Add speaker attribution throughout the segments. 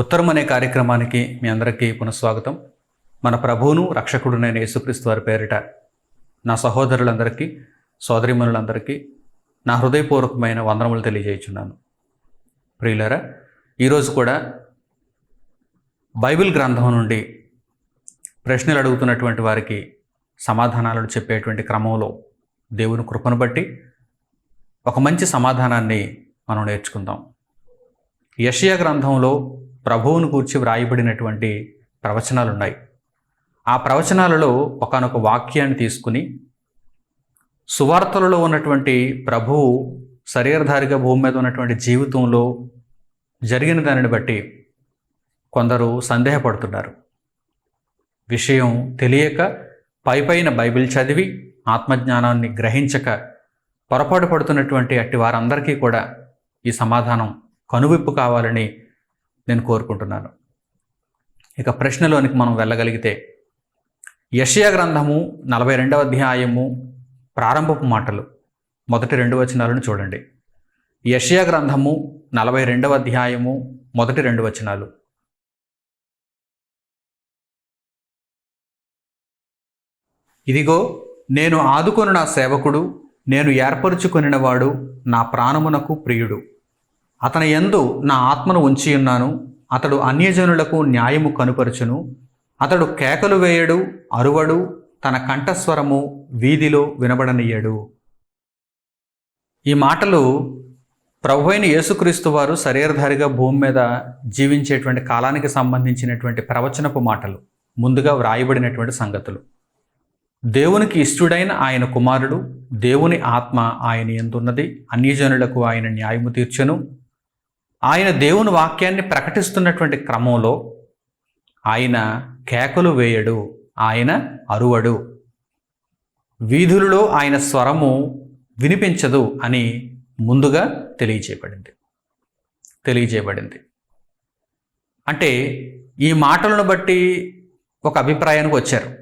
Speaker 1: ఉత్తరం అనే కార్యక్రమానికి మీ అందరికీ పునఃస్వాగతం. మన ప్రభువును రక్షకుడునైన యేసుక్రీస్తు వారి పేరిట నా సహోదరులందరికీ సోదరిమనులందరికీ నా హృదయపూర్వకమైన వందనములు తెలియజేయుచున్నాను. ప్రియులరా ఈరోజు కూడా బైబిల్ గ్రంథం నుండి ప్రశ్నలు అడుగుతున్నటువంటి వారికి సమాధానాలను చెప్పేటువంటి క్రమంలో దేవుని కృపను బట్టి ఒక మంచి సమాధానాన్ని మనం నేర్చుకుందాం. యషియా గ్రంథంలో ప్రభువును గూర్చి వ్రాయబడినటువంటి ప్రవచనాలు ఉన్నాయి ఆ ప్రవచనాలలో ఒకనొక వాక్యాన్ని తీసుకుని సువార్తలలో ఉన్నటువంటి ప్రభువు శరీరధారిగా భూమి మీద ఉన్నటువంటి జీవితంలో జరిగిన దానిని బట్టి కొందరు సందేహపడుతున్నారు. విషయం తెలియక పైపైన బైబిల్ చదివి ఆత్మజ్ఞానాన్ని గ్రహించక పొరపాటు పడుతున్నటువంటి అట్టి వారందరికీ కూడా ఈ సమాధానం కనువిప్పు కావాలని నేను కోరుకుంటున్నాను. ఇక ప్రశ్నలోనికి మనం వెళ్ళగలిగితే యషయా గ్రంథము నలభై రెండవ అధ్యాయము ప్రారంభపు మాటలు. మొదటి రెండు వచనాలను చూడండి. యషయా గ్రంథము నలభై రెండవ అధ్యాయము మొదటి రెండు వచనాలు. ఇదిగో నేను ఆదుకొని నా సేవకుడు నేను ఏర్పరచుకొనినవాడు నా ప్రాణమునకు ప్రియుడు. అతని ఎందు నా ఆత్మను ఉంచి ఉన్నాను అతడు అన్యజనులకు న్యాయము కనుపరచును. అతడు కేకలు వేయడు అరువడు తన కంఠస్వరము వీధిలో వినబడనీయడు ఈ మాటలు ప్రభు అయిన యేసుక్రీస్తు వారు శరీరధారిగా భూమి మీద జీవించేటువంటి కాలానికి సంబంధించినటువంటి ప్రవచనపు మాటలు ముందుగా వ్రాయబడినటువంటి సంగతులు. దేవునికి ఇష్టుడైన ఆయన కుమారుడు దేవుని ఆత్మ ఆయన ఎందున్నది అన్యజనులకు ఆయన న్యాయము తీర్చెను. ఆయన దేవుని వాక్యాన్ని ప్రకటిస్తున్నటువంటి క్రమంలో ఆయన కేకలు వేయడు ఆయన అరువడు. వీధులలో ఆయన స్వరము వినిపించదు అని ముందుగా తెలియజేయబడింది. తెలియజేయబడింది. అంటే ఈ మాటలను బట్టి ఒక అభిప్రాయానికి వచ్చారు.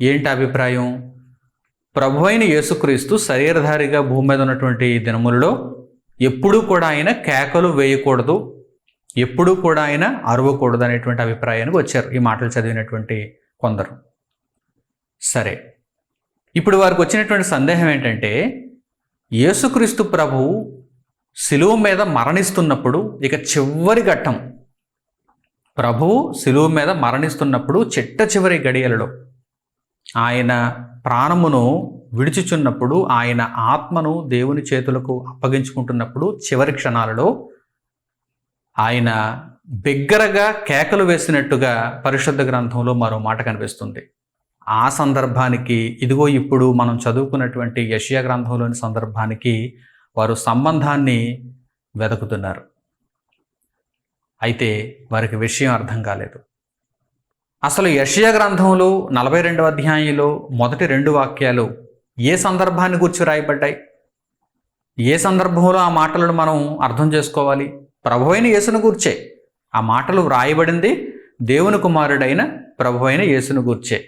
Speaker 1: ఏంటి అభిప్రాయం? ప్రభు అయిన యేసుక్రీస్తు శరీరధారిగా భూమి మీద ఉన్నటువంటి దినములలో ఎప్పుడూ కూడా ఆయన కేకలు వేయకూడదు ఎప్పుడూ కూడా ఆయన అరవకూడదు అనేటువంటి అభిప్రాయానికి వచ్చారు ఈ మాటలు చదివినటువంటి కొందరు. సరే ఇప్పుడు వారికి వచ్చినటువంటి సందేహం ఏంటంటే యేసుక్రీస్తు ప్రభు శిలువ మీద మరణిస్తున్నప్పుడు ఇక చివరి ఘట్టం ప్రభువు శిలువ మీద మరణిస్తున్నప్పుడు చిట్ట చివరి గడియలలో ఆయన ప్రాణమును విడిచిచున్నప్పుడు ఆయన ఆత్మను దేవుని చేతులకు అప్పగించుకుంటున్నప్పుడు చివరి క్షణాలలో ఆయన బిగ్గరగా కేకలు వేసినట్టుగా పరిశుద్ధ గ్రంథంలో మరో మాట కనిపిస్తుంది. ఆ సందర్భానికి ఇదిగో ఇప్పుడు మనం చదువుకున్నటువంటి యషియా గ్రంథంలోని సందర్భానికి వారు సంబంధాన్ని వెతుకుతున్నారు. అయితే వారికి విషయం అర్థం కాలేదు. అసలు యషియా గ్రంథంలో నలభై రెండవ అధ్యాయంలో మొదటి రెండు వాక్యాలు ఏ సందర్భాన్ని గురించి రాయబడ్డాయి ఏ సందర్భంలో ఆ మాటలను మనం అర్థం చేసుకోవాలి? ప్రభు అయిన యేసును గూర్చే. ఆ మాటలు వ్రాయబడింది దేవుని కుమారుడైన ప్రభు అయిన యేసును గూర్చే.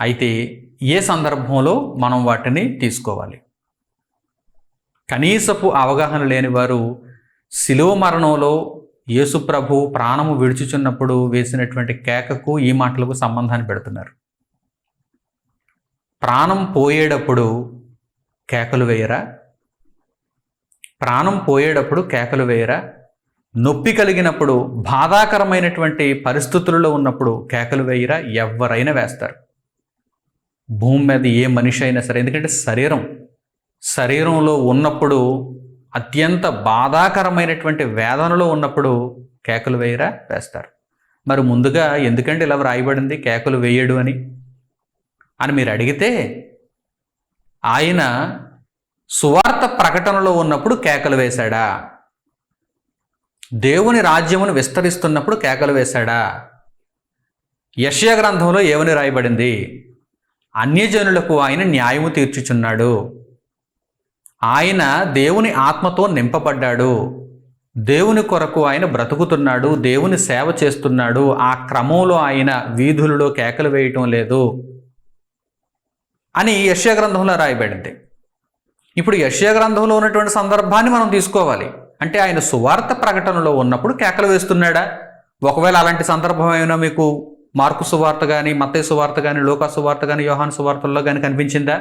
Speaker 1: అయితే ఏ సందర్భంలో మనం వాటిని తీసుకోవాలి? కనీసపు అవగాహన లేని వారు శిలువ మరణంలో యేసు ప్రభు ప్రాణము విడుచుచున్నప్పుడు వేసినటువంటి కేకకు ఈ మాటలకు సంబంధాన్ని పెడుతున్నారు. ప్రాణం పోయేటప్పుడు కేకలు వేయరా? ప్రాణం పోయేటప్పుడు కేకలు వేయరా? నొప్పి కలిగినప్పుడు బాధాకరమైనటువంటి పరిస్థితులలో ఉన్నప్పుడు కేకలు వేయరా? ఎవరైనా వేస్తారు. భూమి మీద ఏ మనిషి అయినా సరే ఎందుకంటే శరీరం శరీరంలో ఉన్నప్పుడు అత్యంత బాధాకరమైనటువంటి వేదనలో ఉన్నప్పుడు కేకలు వేయరా? వేస్తారు. మరి ముందుగా ఎందుకంటే ఇలా వ్రాయబడింది? కేకలు వేయడు అని? అని మీరు అడిగితే ఆయన సువార్త ప్రకటనలో ఉన్నప్పుడు కేకలు వేశాడా? దేవుని రాజ్యమును విస్తరిస్తున్నప్పుడు కేకలు వేశాడా? యశ్య గ్రంథంలో ఏమని రాయబడింది? అన్యజనులకు ఆయన న్యాయము తీర్చుచున్నాడు. ఆయన దేవుని ఆత్మతో నింపబడ్డాడు. దేవుని కొరకు ఆయన బ్రతుకుతున్నాడు. దేవుని సేవ చేస్తున్నాడు. ఆ క్రమంలో ఆయన వీధులలో కేకలు వేయటం లేదు. అని యశ్యా గ్రంథంలో రాయబడింది. ఇప్పుడు యశ్యా గ్రంథంలో ఉన్నటువంటి సందర్భాన్ని మనం తీసుకోవాలి. అంటే ఆయన సువార్త ప్రకటనలో ఉన్నప్పుడు కేకలు వేస్తున్నాడా? ఒకవేళ అలాంటి సందర్భం ఏమైనా మీకు మార్కు సువార్త కానీ మత్తయ్య సువార్త కానీ లోకా సువార్త కానీ యోహాన్ సువార్తల్లో కానీ కనిపించిందా?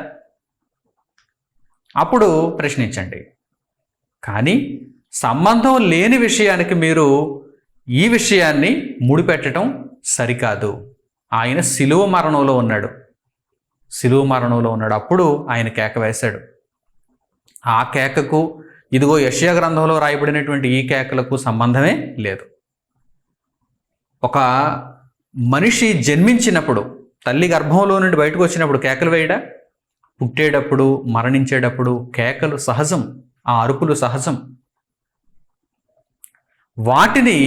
Speaker 1: అప్పుడు ప్రశ్నించండి. కానీ సంబంధం లేని విషయానికి మీరు ఈ విషయాన్ని ముడిపెట్టడం సరికాదు. ఆయన శిలువ మరణంలో ఉన్నాడు. శిలువ మరణంలో ఉన్నాడు. అప్పుడు ఆయన కేక వేశాడు. ఆ కేకకు ఇదిగో యష్యా గ్రంథంలో రాయబడినటువంటి ఈ కేకలకు సంబంధమే లేదు. ఒక మనిషి జన్మించినప్పుడు తల్లి గర్భంలో నుండి బయటకు వచ్చినప్పుడు కేకలు వేయడా? పుట్టేటప్పుడు మరణించేటప్పుడు కేకలు సహజం ఆ అరుపులు సహజం. వాటిని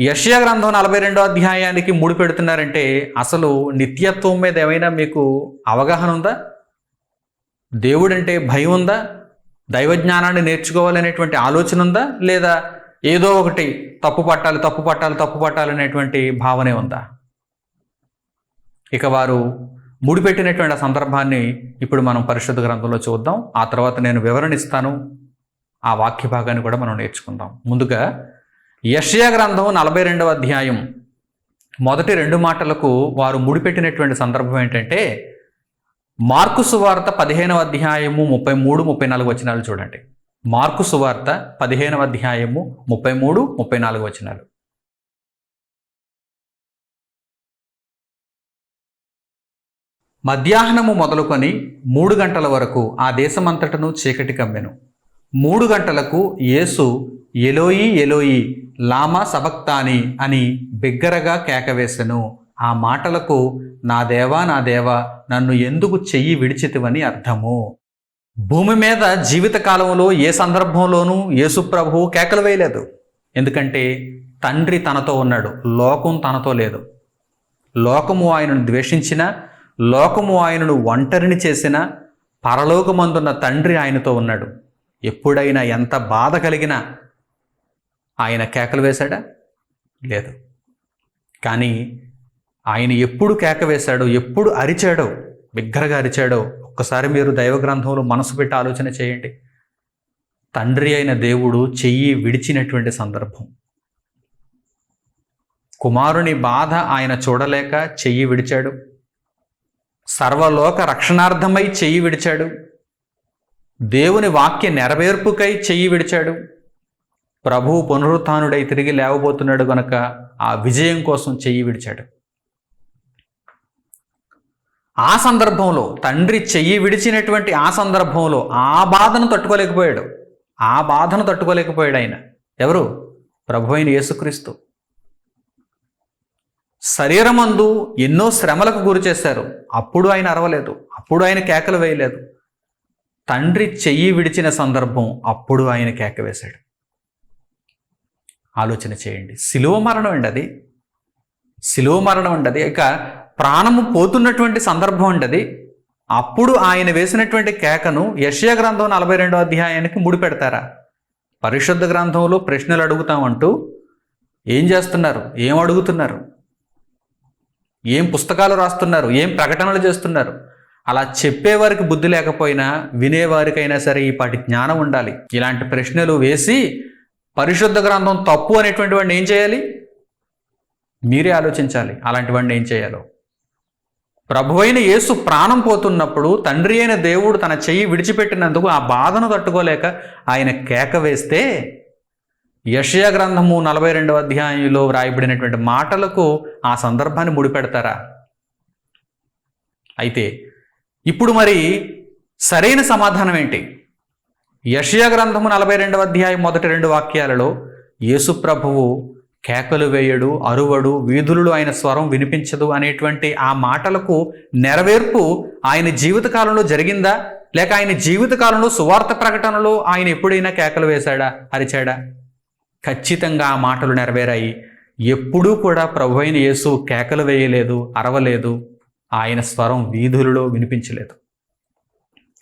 Speaker 1: యష్యా గ్రంథం నలభై రెండో అధ్యాయానికి ముడిపెడుతున్నారంటే అసలు నిత్యత్వం మీద ఏమైనా మీకు అవగాహన ఉందా? దేవుడంటే భయం ఉందా? దైవజ్ఞానాన్ని నేర్చుకోవాలనేటువంటి ఆలోచన ఉందా? లేదా ఏదో ఒకటి తప్పు పట్టాలి తప్పు పట్టాలి తప్పు పట్టాలి అనేటువంటి భావనే ఉందా? ఇక వారు ముడిపెట్టినటువంటి ఆ సందర్భాన్ని ఇప్పుడు మనం పరిశుద్ధ గ్రంథంలో చూద్దాం. ఆ తర్వాత నేను వివరణ ఇస్తాను. ఆ వాక్య భాగాన్ని కూడా మనం నేర్చుకుందాం. ముందుగా యషయా గ్రంథం నలభై రెండవ అధ్యాయం. మొదటి రెండు మాటలకు వారు ముడిపెట్టినటువంటి సందర్భం ఏంటంటే మార్కు సువార్త పదిహేనవ అధ్యాయము ముప్పై మూడు ముప్పై నాలుగు వచనాలు చూడండి. మార్కు సువార్త పదిహేనవ అధ్యాయము ముప్పై మూడు ముప్పై నాలుగు వచనాలు. మధ్యాహ్నము మొదలుకొని మూడు గంటల వరకు ఆ దేశమంతటను చీకటి కమ్మెను. మూడు గంటలకు యేసు ఎలోయి ఎలోయి లామా సబక్తాని అని బిగ్గరగా కేకవేశను. ఆ మాటలకు నా దేవా నా దేవా నన్ను ఎందుకు చెయ్యి విడిచితివని అర్థము. భూమి మీద జీవితకాలంలో ఏ సందర్భంలోనూ యేసుప్రభువు కేకలు వేయలేదు. ఎందుకంటే తండ్రి తనతో ఉన్నాడు లోకం తనతో లేదు. లోకము ఆయనను ద్వేషించిన లోకము ఆయనను ఒంటరిని చేసిన పరలోకమందున్న తండ్రి ఆయనతో ఉన్నాడు. ఎప్పుడైనా ఎంత బాధ కలిగినా ఆయన కేకలు వేశాడా? లేదు. కానీ ఆయన ఎప్పుడు కేక వేశాడో ఎప్పుడు అరిచాడో బిగ్గరగా అరిచాడో ఒక్కసారి మీరు దైవ గ్రంథంలో మనసు పెట్టి ఆలోచన చేయండి. తండ్రి అయిన దేవుడు చెయ్యి విడిచినటువంటి సందర్భం. కుమారుని బాధ ఆయన చూడలేక చెయ్యి విడిచాడు. సర్వలోక రక్షణార్థమై చెయ్యి విడిచాడు. దేవుని వాక్య నెరవేర్పుకై చెయ్యి విడిచాడు. ప్రభువు పునరుత్డై తిరిగి లేవబోతున్నాడు గనక ఆ విజయం కోసం చెయ్యి విడిచాడు. ఆ సందర్భంలో తండ్రి చెయ్యి విడిచినటువంటి ఆ సందర్భంలో ఆ బాధను తట్టుకోలేకపోయాడు. ఆ బాధను తట్టుకోలేకపోయాడు ఆయన. ఎవరు? ప్రభు అయిన యేసుక్రీస్తు. శరీరమందు ఎన్నో శ్రమలకు గురి చేశారు. అప్పుడు ఆయన అరవలేదు. అప్పుడు ఆయన కేకలు వేయలేదు. తండ్రి చెయ్యి విడిచిన సందర్భం అప్పుడు ఆయన కేక వేశాడు. ఆలోచన చేయండి. శిలువ మరణం అండి అది. శిలువ మరణం అండి అది. ఇక ప్రాణము పోతున్నటువంటి సందర్భం అండి అది. అప్పుడు ఆయన వేసినటువంటి కేకను యశ్యా గ్రంథం నలభై రెండో అధ్యాయానికి ముడిపెడతారా పరిశుద్ధ గ్రంథంలో ప్రశ్నలు అడుగుతామంటూ ఏం చేస్తున్నారు? ఏం అడుగుతున్నారు? ఏం పుస్తకాలు రాస్తున్నారు? ఏం ప్రకటనలు చేస్తున్నారు? అలా చెప్పేవారికి బుద్ధి లేకపోయినా వినేవారికైనా సరే ఈ పాటి జ్ఞానం ఉండాలి. ఇలాంటి ప్రశ్నలు వేసి పరిశుద్ధ గ్రంథం తప్పు అనేటువంటి వాడిని ఏం చేయాలి? మీరే ఆలోచించాలి. అలాంటి వాడిని ఏం చేయాలో? ప్రభువైన యేసు ప్రాణం పోతున్నప్పుడు తండ్రి అయిన దేవుడు తన చెయ్యి విడిచిపెట్టినందుకు ఆ బాధను తట్టుకోలేక ఆయన కేక వేస్తే యషయా గ్రంథము నలభై రెండవ అధ్యాయంలో వ్రాయబడినటువంటి మాటలకు ఆ సందర్భాన్ని ముడిపెడతారా? అయితే ఇప్పుడు మరి సరైన సమాధానం ఏంటి? యషయా గ్రంథము నలభై రెండవ అధ్యాయం మొదటి రెండు వాక్యాలలో యేసు ప్రభువు కేకలు వేయడు అరువడు వీధులలో ఆయన స్వరం వినిపించదు అనేటువంటి ఆ మాటలకు నెరవేర్పు ఆయన జీవితకాలంలో జరిగిందా? లేక ఆయన జీవితకాలంలో సువార్త ప్రకటనలో ఆయన ఎప్పుడైనా కేకలు వేశాడా అరిచాడా? ఖచ్చితంగా ఆ మాటలు నెరవేరాయి. ఎప్పుడూ కూడా ప్రభు అయిన యేసు కేకలు వేయలేదు అరవలేదు. ఆయన స్వరం వీధులలో వినిపించలేదు.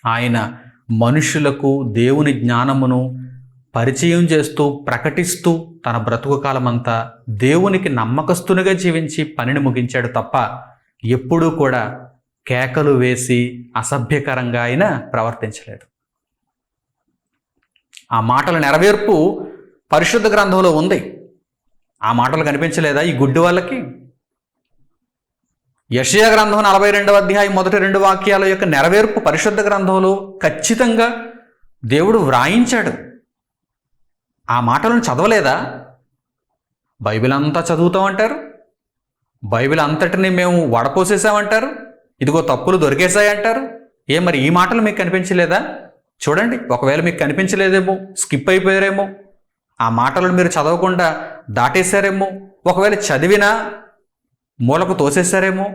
Speaker 1: ఆయన మనుషులకు దేవుని జ్ఞానమును పరిచయం చేస్తూ ప్రకటిస్తూ తన బ్రతుకు కాలమంతా దేవునికి నమ్మకస్తునిగా జీవించి పనిని ముగించాడు తప్ప ఎప్పుడూ కూడా కేకలు వేసి అసభ్యకరంగా ఆయన ప్రవర్తించలేదు. ఆ మాటల నెరవేర్పు పరిశుద్ధ గ్రంథంలో ఉంది. ఆ మాటలు కనిపించలేదా ఈ గుడ్డు వాళ్ళకి? యషయా గ్రంథం నలభై రెండవ అధ్యాయం మొదటి రెండు వాక్యాల యొక్క నెరవేర్పు పరిశుద్ధ గ్రంథంలో ఖచ్చితంగా దేవుడు వ్రాయించాడు. ఆ మాటలను చదవలేదా? బైబిల్ అంతా చదువుతామంటారు? బైబిల్ అంతటిని మేము వడపోసేసామంటారు? ఇదిగో తప్పులు దొరికేశాయంటారు? ఏ మరి ఈ మాటలు మీకు కనిపించలేదా? చూడండి ఒకవేళ మీకు కనిపించలేదేమో స్కిప్ అయిపోయారేమో ఆ మాటలను మీరు చదవకుండా దాటేశారేమో ఒకవేళ చదివినా మూలకు తోసేశారేమో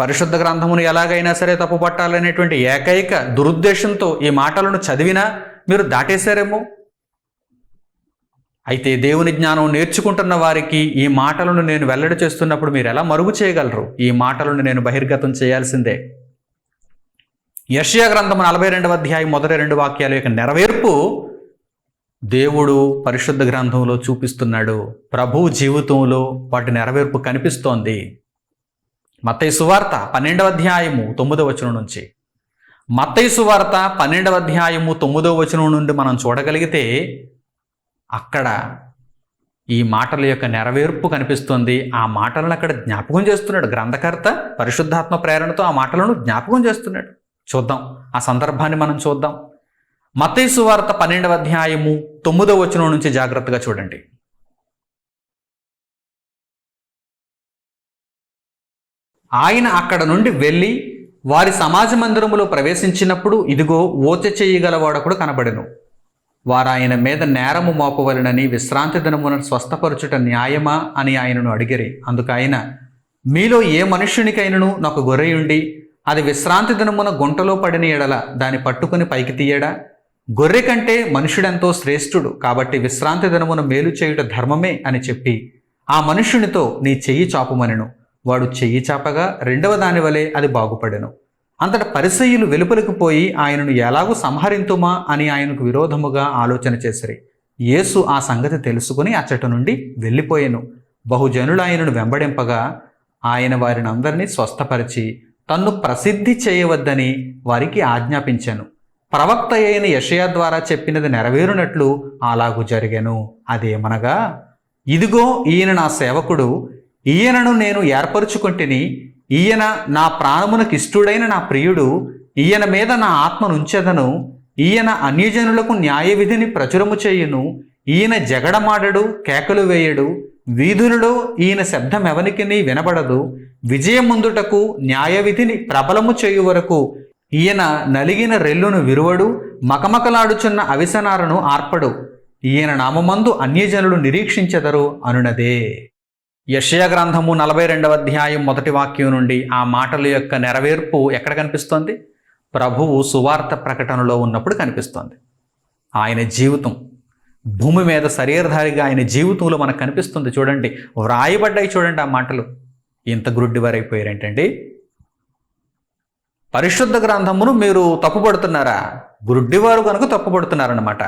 Speaker 1: పరిశుద్ధ గ్రంథమును ఎలాగైనా సరే తప్పుపట్టాలనేటువంటి ఏకైక దురుద్దేశంతో ఈ మాటలను చదివినా మీరు దాటేశారేమో? అయితే దేవుని జ్ఞానం నేర్చుకుంటున్న వారికి ఈ మాటలను నేను వెల్లడి చేస్తున్నప్పుడు మీరు ఎలా మరుగు చేయగలరు? ఈ మాటలను నేను బహిర్గతం చేయాల్సిందే. యష్యా గ్రంథము నలభై రెండవ అధ్యాయం మొదటి రెండు వాక్యాల యొక్క నెరవేర్పు దేవుడు పరిశుద్ధ గ్రంథంలో చూపిస్తున్నాడు. ప్రభు జీవితంలో వాటి నెరవేర్పు కనిపిస్తోంది. మత్తయ్య సువార్త పన్నెండవ అధ్యాయము తొమ్మిదవ వచనం నుంచి. మత్తయ్య సువార్త పన్నెండవ అధ్యాయము తొమ్మిదవ వచనం నుండి మనం చూడగలిగితే అక్కడ ఈ మాటల యొక్క నెరవేర్పు కనిపిస్తుంది. ఆ మాటలను అక్కడ జ్ఞాపకం చేస్తున్నాడు. గ్రంథకర్త పరిశుద్ధాత్మ ప్రేరణతో ఆ మాటలను జ్ఞాపకం చేస్తున్నాడు. చూద్దాం. ఆ సందర్భాన్ని మనం చూద్దాం. మత్తయి వార్త పన్నెండవ అధ్యాయము తొమ్మిదవ వచనం నుంచి జాగ్రత్తగా చూడండి. ఆయన అక్కడ నుండి వెళ్ళి వారి సమాజ మందిరములో ప్రవేశించినప్పుడు ఇదిగో ఓచ చేయగలవాడకుడు కనబడెను. వారు ఆయన మీద నేరము మోపవలనని విశ్రాంతి దినమున స్వస్థపరచుట న్యాయమా అని ఆయనను అడిగిరి. అందుకు ఆయన మీలో ఏ మనుష్యునికైనను నాకు గొర్రెయుండి అది విశ్రాంతి దినమున గుంటలో పడిన ఎడల దాన్ని పట్టుకుని పైకి తీయడా? గొర్రె కంటే మనుషుడెంతో శ్రేష్ఠుడు కాబట్టి విశ్రాంతి దినమున మేలు చేయుట ధర్మమే అని చెప్పి ఆ మనుష్యునితో నీ చెయ్యి చాపుమనెను. వాడు చెయ్యి చాపగా రెండవ దాని వలె అది బాగుపడెను. అంతట పరిసయ్యులు వెలుపలికి పోయి ఆయనను ఎలాగూ సంహరింతుమా అని ఆయనకు విరోధముగా ఆలోచన చేసిరి. యేసు ఆ సంగతి తెలుసుకుని అచ్చట నుండి వెళ్ళిపోయాను. బహుజనులు ఆయనను వెంబడింపగా ఆయన వారిని అందరినీ స్వస్థపరిచి తన్ను ప్రసిద్ధి చేయవద్దని వారికి ఆజ్ఞాపించాను. ప్రవక్త అయిన యషయా ద్వారా చెప్పినది నెరవేరునట్లు అలాగు జరిగెను. అదేమనగా ఇదిగో ఈయన నా సేవకుడు ఈయనను నేను ఏర్పరచుకుంటుని ఈయన నా ప్రాణమునకు ఇష్టుడైన నా ప్రియుడు ఈయన మీద నా ఆత్మ నుంచెదను ఈయన అన్యజనులకు న్యాయ విధిని ప్రచురము చేయును ఈయన జగడమాడడు కేకలు వేయడు వీధులలో ఈయన శబ్దం ఎవనికిని వినబడదు విజయముందుటకు న్యాయ విధిని ప్రబలము చేయు వరకు ఈయన నలిగిన రెల్లును విరువడు మకమకలాడుచున్న అవిసనారను ఆర్పడు. ఈయన నామమందు అన్యజనులు నిరీక్షించెదరు అనునదే. యషయ గ్రంథము నలభై రెండవ అధ్యాయం మొదటి వాక్యం నుండి ఆ మాటల యొక్క నెరవేర్పు ఎక్కడ కనిపిస్తోంది? ప్రభువు సువార్త ప్రకటనలో ఉన్నప్పుడు కనిపిస్తోంది. ఆయన జీవితం. భూమి మీద శరీరధారిగా ఆయన జీవితంలో మనకు కనిపిస్తుంది. చూడండి వ్రాయబడ్డాయి చూడండి ఆ మాటలు. ఇంత గ్రుడ్డివారైపోయారేంటండి? పరిశుద్ధ గ్రంథమును మీరు తప్పుపడుతున్నారా? గ్రుడ్డివారు కనుక తప్పుపడుతున్నారన్నమాట.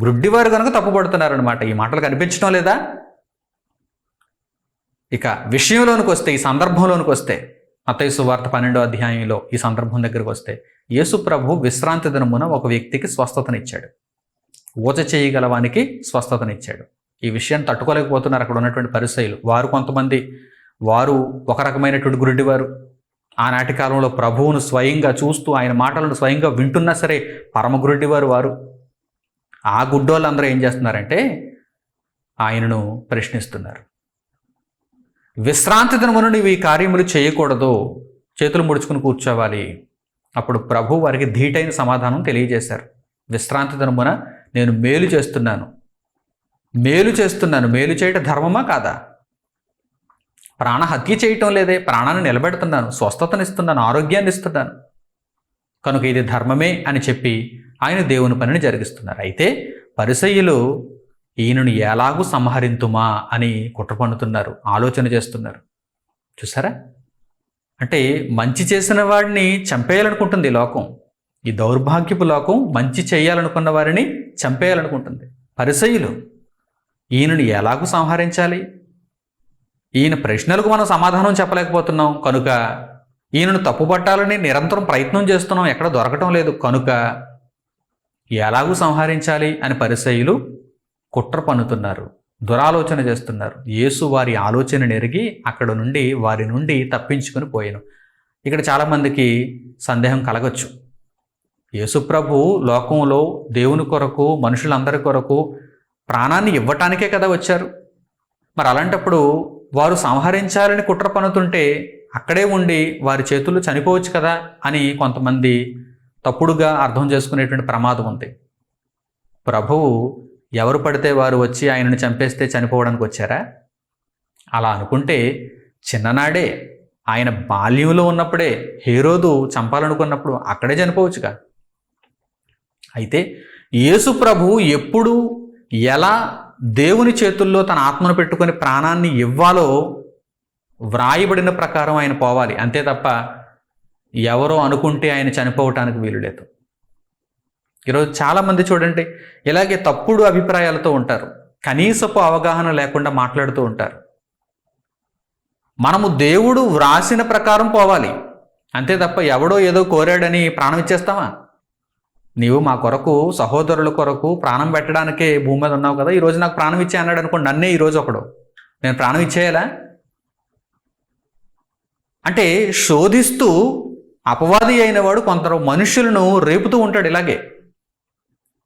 Speaker 1: గ్రుడ్డివారు కనుక తప్పుపడుతున్నారన్నమాట. ఈ మాటలు కనిపించడం లేదా? ఇక విషయంలోనికి వస్తే ఈ సందర్భంలోనికి వస్తే అతయసు వార్త పన్నెండో అధ్యాయంలో ఈ సందర్భం దగ్గరకు వస్తే యేసు ప్రభు విశ్రాంతి దినమున ఒక వ్యక్తికి స్వస్థతనిచ్చాడు. ఊచ చేయగలవానికి స్వస్థతనిచ్చాడు. ఈ విషయాన్ని తట్టుకోలేకపోతున్నారు అక్కడ ఉన్నటువంటి పరిశైలు వారు కొంతమంది వారు ఒక రకమైనటువంటి గురుడివారు. ఆనాటి కాలంలో ప్రభువును స్వయంగా చూస్తూ ఆయన మాటలను స్వయంగా వింటున్నా సరే పరమగురుడి వారు వారు. ఆ గుడ్డోళ్ళందరూ ఏం చేస్తున్నారంటే ఆయనను ప్రశ్నిస్తున్నారు. విశ్రాంతి దినమును నీవు ఈ కార్యములు చేయకూడదు. చేతులు ముడుచుకుని కూర్చోవాలి. అప్పుడు ప్రభు వారికి ధీటైన సమాధానం తెలియజేశారు. విశ్రాంతి దినమున నేను మేలు చేస్తున్నాను. మేలు చేస్తున్నాను. మేలు చేయటం ధర్మమా కాదా? ప్రాణ హత్య చేయటం లేదే ప్రాణాన్ని నిలబెడుతున్నాను స్వస్థతనిస్తున్నాను ఆరోగ్యాన్ని ఇస్తున్నాను. కనుక ఇది ధర్మమే అని చెప్పి ఆయన దేవుని పనిని జరిగిస్తున్నారు. అయితే పరిసయ్యులు ఈయనను ఎలాగూ సంహరింతుమా అని కుట్ర పన్నుతున్నారు ఆలోచన చేస్తున్నారు. చూసారా? అంటే మంచి చేసిన వాడిని చంపేయాలనుకుంటుంది లోకం. ఈ దౌర్భాగ్యపు లోకం మంచి చేయాలనుకున్న వారిని చంపేయాలనుకుంటుంది. పరిసయ్యులు ఈయనను ఎలాగూ సంహరించాలి? ఈయన ప్రశ్నలకు మనం సమాధానం చెప్పలేకపోతున్నాం. కనుక ఈయనను తప్పుపట్టాలని నిరంతరం ప్రయత్నం చేస్తున్నాం. ఎక్కడ దొరకటం లేదు. కనుక ఎలాగూ సంహరించాలి అని పరిసయ్యులు కుట్ర పన్నుతున్నారు. దురాలోచన చేస్తున్నారు. యేసు వారి ఆలోచన ఎరిగి అక్కడ నుండి వారి నుండి తప్పించుకుని పోయాను. ఇక్కడ చాలామందికి సందేహం కలగచ్చు. యేసుప్రభు లోకంలో దేవుని కొరకు మనుషులందరి కొరకు ప్రాణాన్ని ఇవ్వటానికే కదా వచ్చారు. మరి అలాంటప్పుడు వారు సంహరించాలని కుట్ర పనుతుంటే అక్కడే ఉండి వారి చేతులు చనిపోవచ్చు కదా అని కొంతమంది తప్పుడుగా అర్థం చేసుకునేటువంటి ప్రమాదం ఉంది. ప్రభువు ఎవరు పడితే వారు వచ్చి ఆయనను చంపేస్తే చనిపోవడానికి వచ్చారా? అలా అనుకుంటే చిన్ననాడే ఆయన బాల్యంలో ఉన్నప్పుడే హేరోదు చంపాలనుకున్నప్పుడు అక్కడే చనిపోవచ్చుగా. అయితే యేసు ప్రభు ఎప్పుడు ఎలా దేవుని చేతుల్లో తన ఆత్మను పెట్టుకొని ప్రాణాన్ని ఇవ్వాలో వ్రాయబడిన ప్రకారం ఆయన పోవాలి. అంతే తప్ప ఎవరో అనుకుంటే ఆయన చనిపోవటానికి వీలు లేదు. ఈరోజు చాలామంది చూడండి ఇలాగే తప్పుడు అభిప్రాయాలతో ఉంటారు. కనీసపు అవగాహన లేకుండా మాట్లాడుతూ ఉంటారు. మనము దేవుడు వ్రాసిన ప్రకారం పోవాలి. అంతే తప్ప ఎవడో ఏదో కోరాడని ప్రాణం ఇచ్చేస్తామా? నీవు మా కొరకు సహోదరుల కొరకు ప్రాణం పెట్టడానికే భూమి మీద ఉన్నావు కదా. ఈరోజు నాకు ప్రాణం ఇచ్చే అన్నాడు అనుకోండి నన్నే ఈరోజు ఒకడు. నేను ప్రాణం ఇచ్చేయాలా? అంటే శోధిస్తూ అపవాది అయిన వాడు కొందరు మనుషులను రేపుతూ ఉంటాడు ఇలాగే.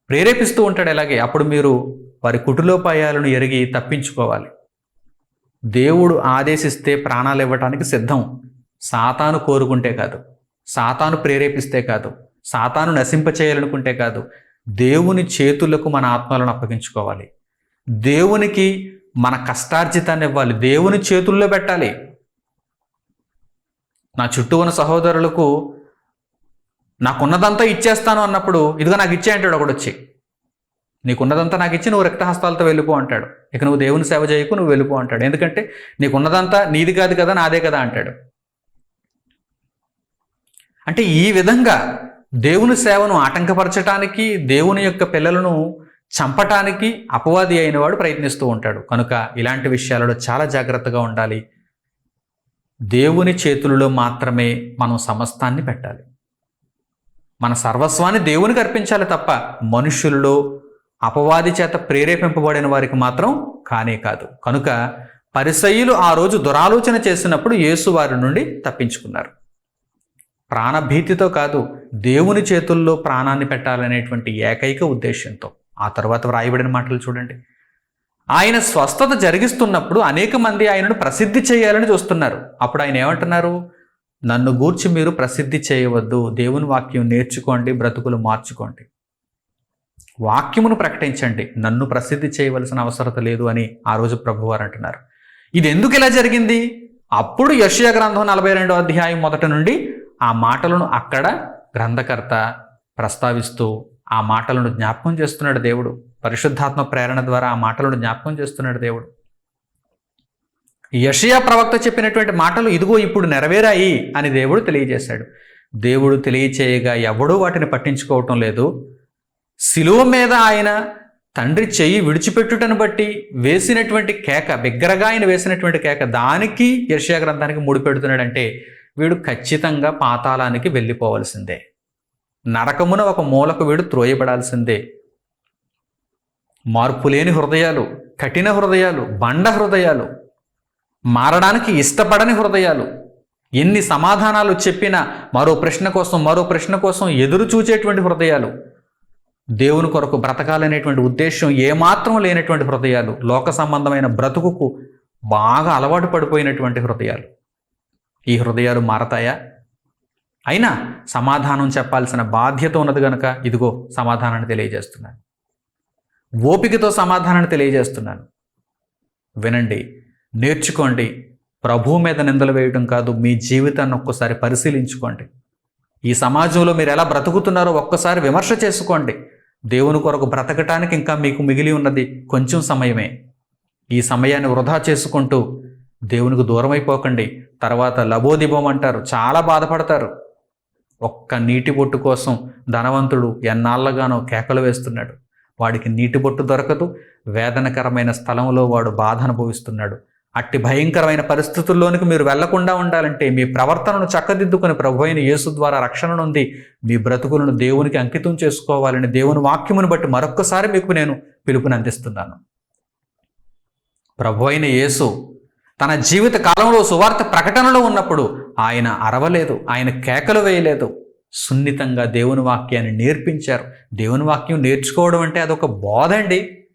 Speaker 1: ప్రేరేపిస్తూ ఉంటాడు ఇలాగే. అప్పుడు మీరు వారి కుటులోపాయాలను ఎరిగి తప్పించుకోవాలి. దేవుడు ఆదేశిస్తే ప్రాణాలు ఇవ్వటానికి సిద్ధం. సాతాను కోరుకుంటే కాదు. సాతాను ప్రేరేపిస్తే కాదు. సాతాను నశింప చేయాలనుకుంటే కాదు దేవుని చేతులకు మన ఆత్మలను అప్పగించుకోవాలి. దేవునికి మన కష్టార్జితాన్ని ఇవ్వాలి. దేవుని చేతుల్లో పెట్టాలి. నా చుట్టూ ఉన్న సహోదరులకు నాకున్నదంతా ఇచ్చేస్తాను అన్నప్పుడు ఇదిగో నాకు ఇచ్చే అంటాడు ఒకడు వచ్చి. నీకున్నదంతా నాకు ఇచ్చి నువ్వు రక్తహస్తాలతో వెళ్ళిపో అంటాడు. ఇక నువ్వు దేవుని సేవ చేయకు నువ్వు వెళ్ళిపో అంటాడు. ఎందుకంటే నీకున్నదంతా నీది కాదు కదా నాదే కదా అంటాడు. అంటే ఈ విధంగా దేవుని సేవను ఆటంకపరచటానికి దేవుని యొక్క పిల్లలను చంపటానికి అపవాది అయినవాడు ప్రయత్నిస్తూ ఉంటాడు. కనుక ఇలాంటి విషయాలలో చాలా జాగ్రత్తగా ఉండాలి. దేవుని చేతులలో మాత్రమే మనం సమస్తాన్ని పెట్టాలి. మన సర్వస్వాన్ని దేవునికి అర్పించాలి తప్ప మనుషులలో అపవాది చేత ప్రేరేపింపబడిన వారికి మాత్రం కానే కాదు. కనుక పరిసయ్యులు ఆ రోజు దురాలోచన చేసినప్పుడు యేసు వారి నుండి తప్పించుకున్నారు. ప్రాణభీతితో కాదు దేవుని చేతుల్లో ప్రాణాన్ని పెట్టాలనేటువంటి ఏకైక ఉద్దేశంతో ఆ తర్వాత వ్రాయబడిన మాటలు చూడండి. ఆయన స్వస్థత జరిగిస్తున్నప్పుడు అనేక మంది ఆయనను ప్రసిద్ధి చేయాలని చూస్తున్నారు. అప్పుడు ఆయన ఏమంటున్నారు? నన్ను గూర్చి మీరు ప్రసిద్ధి చేయవద్దు దేవుని వాక్యం నేర్చుకోండి బ్రతుకులు మార్చుకోండి. వాక్యమును ప్రకటించండి నన్ను ప్రసిద్ధి చేయవలసిన అవసరత లేదు అని ఆ రోజు ప్రభువారు అంటున్నారు. ఇది ఎందుకు ఇలా జరిగింది? అప్పుడు యషయ గ్రంథం నలభై రెండో అధ్యాయం మొదట నుండి ఆ మాటలను అక్కడ గ్రంథకర్త ప్రస్తావిస్తూ ఆ మాటలను జ్ఞాపకం చేస్తున్నాడు దేవుడు. పరిశుద్ధాత్మ ప్రేరణ ద్వారా ఆ మాటలను జ్ఞాపకం చేస్తున్నాడు దేవుడు. యషయా ప్రవక్త చెప్పినటువంటి మాటలు ఇదిగో ఇప్పుడు నెరవేరాయి అని దేవుడు తెలియజేశాడు. దేవుడు తెలియచేయగా ఎవడూ వాటిని పట్టించుకోవటం లేదు. శిలువ మీద ఆయన తండ్రి చెయ్యి విడిచిపెట్టుటను బట్టి వేసినటువంటి కేక బిగ్గరగా ఆయన వేసినటువంటి కేక దానికి యర్షియా గ్రంథానికి ముడిపెడుతున్నాడంటే వీడు ఖచ్చితంగా పాతాళానికి వెళ్ళిపోవలసిందే. నరకమున ఒక మూలకు వీడు త్రోయబడాల్సిందే. మార్పులేని హృదయాలు కఠిన హృదయాలు బండ హృదయాలు మారడానికి ఇష్టపడని హృదయాలు ఎన్ని సమాధానాలు చెప్పినా మరో ప్రశ్న కోసం మరో ప్రశ్న కోసం ఎదురు చూచేటువంటి హృదయాలు దేవుని కొరకు బ్రతకాలనేటువంటి ఉద్దేశం ఏమాత్రం లేనటువంటి హృదయాలు లోక సంబంధమైన బ్రతుకుకు బాగా అలవాటు పడిపోయినటువంటి హృదయాలు. ఈ హృదయాలు మారతాయా? అయినా సమాధానం చెప్పాల్సిన బాధ్యత ఉన్నది కనుక ఇదిగో సమాధానాన్ని తెలియజేస్తున్నాను. ఓపికతో సమాధానాన్ని తెలియజేస్తున్నాను. వినండి నేర్చుకోండి ప్రభువు మీద నిందలు వేయడం కాదు మీ జీవితాన్ని ఒక్కసారి పరిశీలించుకోండి. ఈ సమాజంలో మీరు ఎలా బ్రతుకుతున్నారో ఒక్కసారి విమర్శ చేసుకోండి. దేవుని కొరకు బ్రతకటానికి ఇంకా మీకు మిగిలి ఉన్నది కొంచెం సమయమే. ఈ సమయాన్ని వృధా చేసుకుంటూ దేవునికి దూరమైపోకండి. తర్వాత లబోదిబం అంటారు. చాలా బాధపడతారు. ఒక్క నీటి బొట్టు కోసం ధనవంతుడు ఎన్నాళ్ళగానో కేకలు వేస్తున్నాడు. వాడికి నీటి బొట్టు దొరకదు. వేదనకరమైన స్థలంలో వాడు బాధ అనుభవిస్తున్నాడు. అట్టి భయంకరమైన పరిస్థితుల్లోనికి మీరు వెళ్ళకుండా ఉండాలంటే మీ ప్రవర్తనను చక్కదిద్దుకుని ప్రభు అయిన యేసు ద్వారా రక్షణ నుండి మీ బ్రతుకులను దేవునికి అంకితం చేసుకోవాలని దేవుని వాక్యమును బట్టి మరొక్కసారి మీకు నేను పిలుపుని అందిస్తున్నాను ప్రభు అయిన యేసు తన జీవిత కాలంలో సువార్త ప్రకటనలో ఉన్నప్పుడు ఆయన అరవలేదు ఆయన కేకలు వేయలేదు. సున్నితంగా దేవుని వాక్యాన్ని నేర్పించారు. దేవుని వాక్యం నేర్చుకోవడం అంటే అదొక బోధ అండి.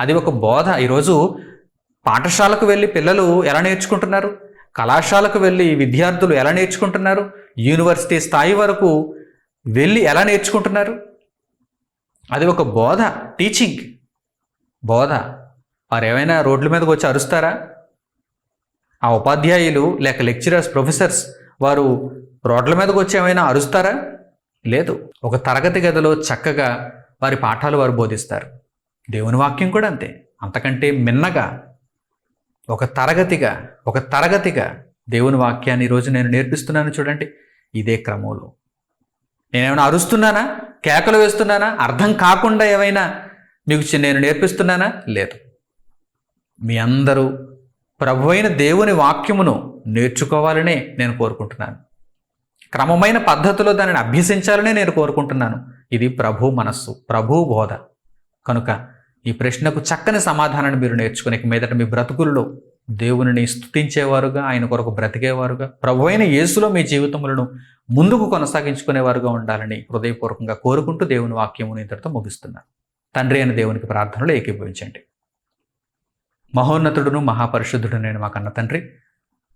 Speaker 1: అది ఒక బోధ. ఈరోజు పాఠశాలకు వెళ్ళి పిల్లలు ఎలా నేర్చుకుంటున్నారు? కళాశాలకు వెళ్ళి విద్యార్థులు ఎలా నేర్చుకుంటున్నారు? యూనివర్సిటీ స్థాయి వరకు వెళ్ళి ఎలా నేర్చుకుంటున్నారు? అది ఒక బోధ టీచింగ్ బోధ. వారు ఏమైనా రోడ్ల మీదకి వచ్చి అరుస్తారా? ఆ ఉపాధ్యాయులు లేక లెక్చరర్స్ ప్రొఫెసర్స్ వారు రోడ్ల మీదకి వచ్చి ఏమైనా అరుస్తారా? లేదు. ఒక తరగతి గదిలో చక్కగా వారి పాఠాలు వారు బోధిస్తారు. దేవుని వాక్యం కూడా అంతే. అంతకంటే మిన్నగా ఒక తరగతిగా ఒక తరగతిగా దేవుని వాక్యాన్ని ఈరోజు నేను నేర్పిస్తున్నాను చూడండి. ఇదే క్రమంలో. నేనేమైనా అరుస్తున్నానా? కేకలు వేస్తున్నానా? అర్థం కాకుండా ఏమైనా మీకు నేను నేర్పిస్తున్నానా? లేదు. మీ అందరూ ప్రభు అయిన దేవుని వాక్యమును నేర్చుకోవాలనే నేను కోరుకుంటున్నాను. క్రమమైన పద్ధతిలో దానిని అభ్యసించాలనే నేను కోరుకుంటున్నాను. ఇది ప్రభు మనస్సు ప్రభు బోధ. కనుక ఈ ప్రశ్నకు చక్కని సమాధానాన్ని మీరు నేర్చుకునే మీదట మీ బ్రతుకుల్లో దేవుని స్తుతించేవారుగా ఆయన కొరకు బ్రతికేవారుగా ప్రభు అయిన యేసులో మీ జీవితములను ముందుకు కొనసాగించుకునేవారుగా ఉండాలని హృదయపూర్వకంగా కోరుకుంటూ దేవుని వాక్యమును ఇంతటితో ముగిస్తున్నాను. తండ్రి అయిన దేవునికి ప్రార్థనలు ఏకీభవించండి. మహోన్నతుడును మహాపరిశుద్ధుడునైన మా కన్న తండ్రి.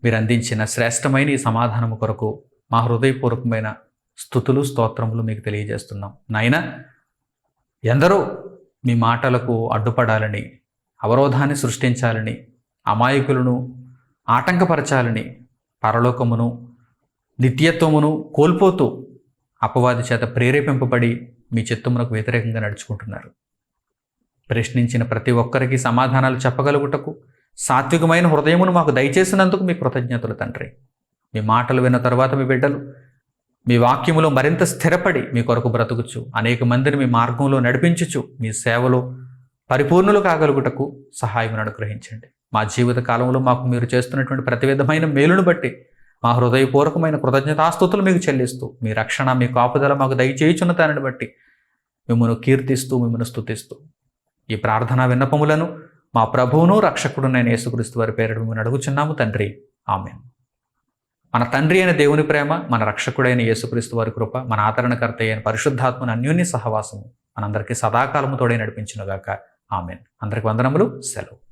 Speaker 1: మీరు అందించిన శ్రేష్టమైన ఈ సమాధానము కొరకు మా హృదయపూర్వకమైన స్థుతులు స్తోత్రములు మీకు తెలియజేస్తున్నాం. నాయన ఎందరో మీ మాటలకు అడ్డుపడాలని అవరోధాన్ని సృష్టించాలని అమాయకులను ఆటంకపరచాలని పరలోకమును నిత్యత్వమును కోల్పోతూ అపవాది చేత ప్రేరేపింపబడి మీ చిత్తమునకు వ్యతిరేకంగా నడుచుకుంటున్నారు. ప్రశ్నించిన ప్రతి ఒక్కరికి సమాధానాలు చెప్పగలుగుటకు సాత్వికమైన హృదయమును మాకు దయచేసినందుకు మీ కృతజ్ఞతలు తండ్రి. మీ మాటలు విన్న తర్వాత మీ బిడ్డలు మీ వాక్యములో మరింత స్థిరపడి మీ కొరకు బ్రతుకుచు. అనేక మందిని మీ మార్గంలో నడిపించుచు మీ సేవలో పరిపూర్ణులు కాగలుగుటకు సహాయం అనుగ్రహించండి. మా జీవిత కాలంలో మాకు మీరు చేస్తున్నటువంటి ప్రతి విధమైన మేలును బట్టి మా హృదయపూర్వకమైన కృతజ్ఞతాస్తుతులు మీకు చెల్లిస్తూ మీ రక్షణ మీ కాపుదల మాకు దయచేయుచున్న దానిని బట్టి మిమ్మల్ని కీర్తిస్తూ మిమ్మల్ని స్థుతిస్తూ ఈ ప్రార్థనా విన్నపములను మా ప్రభువును రక్షకుడునైన యేసుక్రీస్తు వారి పేరు అడుగుచున్నాము తండ్రి. ఆమె మన తండ్రి అయిన దేవుని ప్రేమ మన రక్షకుడైన యేసుక్రీస్తు వారి కృప మన ఆదరణకర్త అయిన పరిశుద్ధాత్మను అన్యోన్య సహవాసము మనందరికీ సదాకాలము తోడే నడిపించునుగాక. ఆమెన్. అందరికి వందనములు సెలవు.